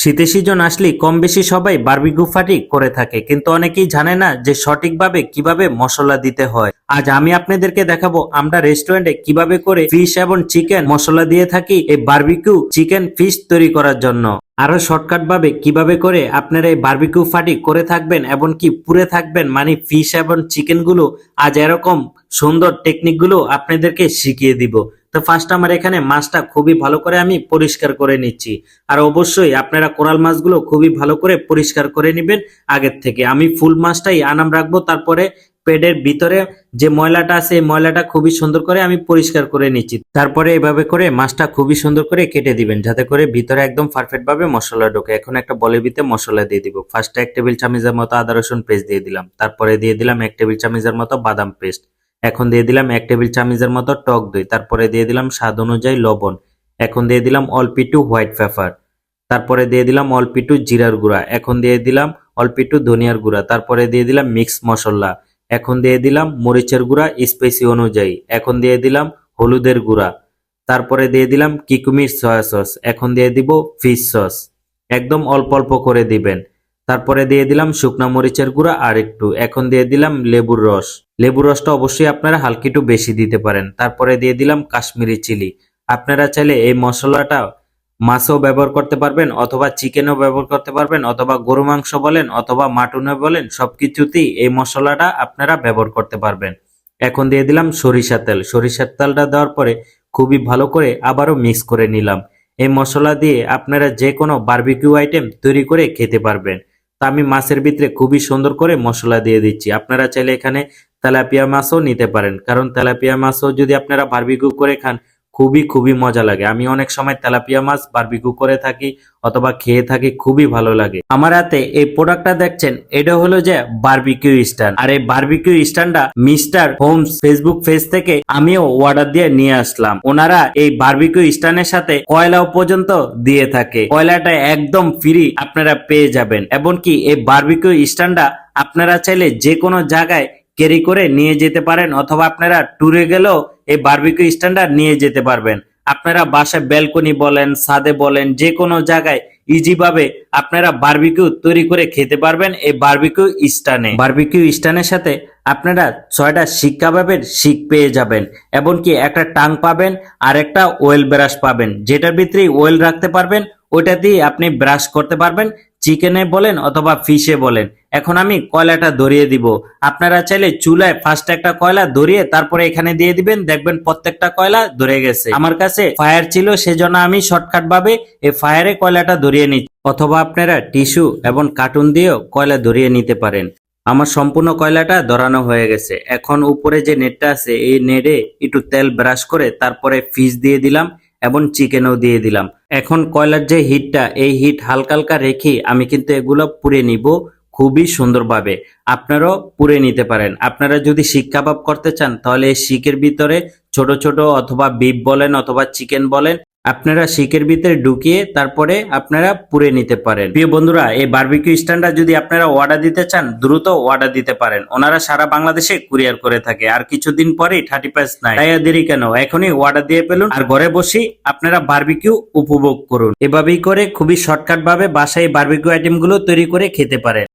শীতের সিজন আসলেই কম বেশি সবাই বারবিকিউ ফাটি করে থাকে, কিন্তু অনেকেই জানে না যে সঠিকভাবে কীভাবে মশলা দিতে হয়। আজ আমি আপনাদেরকে দেখাবো আমরা রেস্টুরেন্টে কীভাবে করে ফিশ এবং চিকেন মশলা দিয়ে থাকি এই বারবিকিউ চিকেন ফিশ তৈরি করার জন্য। আরও শর্টকাট ভাবে কীভাবে করে আপনারা এই বারবিকিউ ফাটি করে থাকবেন এবং কি পুড়ে থাকবেন মানে ফিশ এবং চিকেনগুলো আজ এরকম সুন্দর টেকনিকগুলো আপনাদেরকে শিখিয়ে দিব। তো ফার্স্ট আমার এখানে মাছটা খুবই ভালো করে আমি পরিষ্কার করে নিচ্ছি। আর অবশ্যই আপনারা কোরাল মাছগুলো খুবই ভালো করে পরিষ্কার করে নেবেন আগের থেকে। আমি ফুল মাছটাই আনাম রাখব, তারপরে পেডের ভিতরে যে ময়লাটা আছে, এই ময়লাটা খুবই সুন্দর করে আমি পরিষ্কার করে নিচ্ছি। তারপরে এভাবে করে মাছটা খুবই সুন্দর করে কেটে দিবেন, যাতে করে ভিতরে একদম পারফেক্ট ভাবে মশলা ঢোকে। এখন একটা বলের ভিতরে মশলা দিয়ে দিব। ফার্স্টে এক টেবিল চামচের মতো আদা রসুন পেস্ট দিয়ে দিলাম। তারপরে দিয়ে দিলাম এক টেবিল চামচের মতো বাদাম পেস্ট এখন দিয়ে দিলাম এক টেবিল চামচের মতো টক দই, তারপরে দিয়ে দিলাম স্বাদ অনুযায়ী লবণ, এখন দিয়ে দিলাম অল্প একটু হোয়াইট পেপার, তারপরে দিয়ে দিলাম অল্প একটু জিরার গুঁড়া, এখন দিয়ে দিলাম অল্প একটু ধনিয়ার গুঁড়া, তারপরে দিয়ে দিলাম মিক্স মশলা, এখন দিয়ে দিলাম মরিচের গুঁড়া স্পাইসি অনুযায়ী, এখন দিয়ে দিলাম হলুদের গুঁড়া, তারপরে দিয়ে দিলাম কিকুমির সয়া সস, এখন দিয়ে দিব ফিশ সস, একদম অল্প অল্প করে দিবেন। তারপরে দিয়ে দিলাম শুকনো মরিচের গুঁড়া আর একটু। এখন দিয়ে দিলাম লেবুর রস। লেবুর রসটা অবশ্যই আপনারা হালকা একটু বেশি দিতে পারেন। তারপরে দিয়ে দিলাম কাশ্মীরি চিলি। আপনারা চাইলে এই মশলাটা মাছও ব্যবহার করতে পারবেন অথবা চিকেনও ব্যবহার করতে পারবেন অথবা গরু মাংস বলেন অথবা মাটনও বলেন সব কিছুতেই এই মশলাটা আপনারা ব্যবহার করতে পারবেন। এখন দিয়ে দিলাম সরিষা তেল। সরিষার তেলটা দেওয়ার পরে খুবই ভালো করে আবারও মিক্স করে নিলাম। এই মশলা দিয়ে আপনারা যে কোনো বারবিকিউ আইটেম তৈরি করে খেতে পারবেন। তা আমি মাছের ভিতরে খুবই সুন্দর করে মশলা দিয়ে দিচ্ছি। আপনারা চাইলে এখানে তেলাপিয়া মাছও নিতে পারেন। কারণ তেলাপিয়া মাছও যদি আপনারা বারবিকিউ করে খান খুবই খুবই মজা লাগে। আমি অনেক সময় তেলাপিয়া মাছ বারবিকিউ করে থাকি অথবা খেয়ে থাকি, খুবই ভালো লাগে। আমার হাতে এই প্রোডাক্টটা দেখছেন, এটা হলো যে বারবিকিউ স্ট্যান্ড আর এই বারবিকিউ স্ট্যান্ডটা মিস্টার হোমস ফেসবুক পেজ থেকে আমিও অর্ডার দিয়ে নিয়ে আসলাম। ওনারা এই বারবিকিউ স্ট্যান্ডের সাথে কয়লাও পর্যন্ত দিয়ে থাকে। কয়লাটা একদম ফ্রি আপনারা পেয়ে যাবেন। এমনকি এই বারবিকিউ স্ট্যান্ডটা আপনারা চাইলে যে কোনো জায়গায় ক্যারি করে নিয়ে যেতে পারেন, অথবা আপনারা ট্যুরে গেলেও এই বারবিকিউ স্ট্যান্ডার্ড নিয়ে যেতে পারবেন। আপনারা বাসায় ব্যালকনি বলেন, ছাদে বলেন যে কোনো জায়গায় ইজি ভাবে আপনারা বারবিকিউ তৈরি করে খেতে পারবেন এই বারবিকিউ স্টানে বারবিকিউ স্টানের সাথে আপনারা ছয়টা শিক কাবাবের শিক পেয়ে যাবেন, এমনকি একটা টাং পাবেন আর একটা ওয়েল ব্রাশ পাবেন। যেটার ভিতরে ওয়েল রাখতে পারবেন, ওইটা দিয়ে আপনি ব্রাশ করতে পারবেন চিকেনে বলেন অথবা ফিশে বলেন। এখন আমি কয়লাটা ধরিয়ে দিব। আপনারা চাইলে চুলায় ফার্স্ট একটা কয়লা ধরিয়ে তারপরে এখানে দিয়ে দিবেন। দেখবেন প্রত্যেকটা কয়লা ধরে গেছে। আমার কাছে ফায়ার ছিল, সেজন্য আমি শর্টকাট ভাবে এই ফায়ারে কয়লাটা ধরিয়ে নিচ্ছি। অথবা আপনারা টিস্যু এবং কার্টুন দিয়েও কয়লা ধরিয়ে নিতে পারেন। আমার সম্পূর্ণ কয়লাটা ধরানো হয়ে গেছে। এখন উপরে যে নেটটা আছে, এই নেটে একটু তেল ব্রাশ করে তারপরে ফিশ দিয়ে দিলাম। এবং চিকেনও দিয়ে দিলাম। এখন কয়লার যে হিটটা, এই হিট হালকা হালকা রেখে আমি কিন্তু এগুলো পুড়ে নিব খুবই সুন্দরভাবে। আপনারাও পুড়ে নিতে পারেন। আপনারা যদি শিক কাবাব করতে চান, তাহলে এই শিকের ভিতরে ছোট ছোট অথবা বিফ বলেন অথবা চিকেন বলেন আপনারা শিকের ভিতরে ঢুকিয়ে তারপরে আপনারা পুড়ে নিতে পারেন। প্রিয় বন্ধুরা, এই বারবিকিউ স্ট্যান্ডটা যদি আপনারা অর্ডার দিতে চান, দ্রুত অর্ডার দিতে পারেন। ওনারা সারা বাংলাদেশে কুরিয়ার করে থাকে, আর কিছুদিন পরেই থার্টি পাঁচ নাই তাই দেরি কেন? এখনই অর্ডার দিয়ে পেলুন আর ঘরে বসেই আপনারা বারবিকিউ উপভোগ করুন। এভাবেই করে খুবই শর্টকাট ভাবে বাসায় বারবিকিউ আইটেমগুলো তৈরি করে খেতে পারেন।